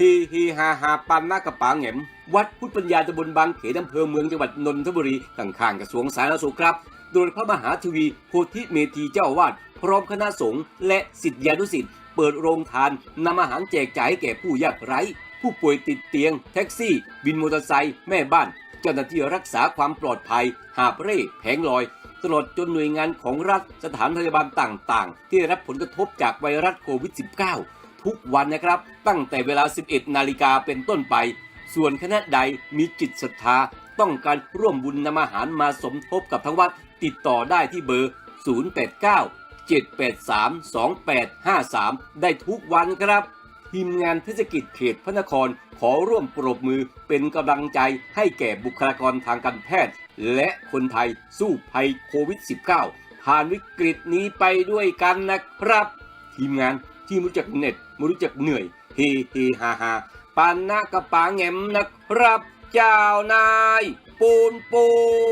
ฮเฮฮาฮาปันหน้ากระป๋าแหมวัดพุทธปัญญาตำบลบางเขนอำเภอเมืองจังหวัดนนทบุรีข้างๆกระทรวงสาธารณสุขครับ โดยพระมหาทวีโพธิเมธีเจ้าวาดพร้อมคณะสงฆ์และสิทธิานุสิทธิ์เปิดโรงทานนำอาหารแจกจ่ายให้แก่ผู้ยากไร้ ผู้ป่วยติดเตียง แท็กซี่ บินมอเตอร์ไซค์แม่บ้าน เจ้าหน้าที่รักษาความปลอดภัย หาบเร่แผงลอย ตลอดจนหน่วยงานของรัฐสถานพยาบาลต่างๆ ที่ได้รับผลกระทบจากไวรัสโควิด -19 ทุกวันนะครับ ตั้งแต่เวลา 11 นาฬิกาเป็นต้นไป ส่วนคณะใดมีจิตศรัทธา ต้องการร่วมบุญนำอาหารมาสมทบกับทั้งวัด ติดต่อได้ที่เบอร์ 089 783 2853 ได้ทุกวันครับ ทีมงานเทศกิจเขตพระนครขอร่วมปรบมือเป็นกำลังใจให้แก่บุคลากรทางการแพทย์ และคนไทยสู้ภัยโควิด -19 ผ่านวิกฤตนี้ไปด้วยกันนะครับ ทีมงาน ที่ม่รู้จักเหน็ดไม่รู้จักเหนื่อยเฮเฮฮาฮาปานนากระป๋าแงมนะครับเจ้านาย ปูนปูน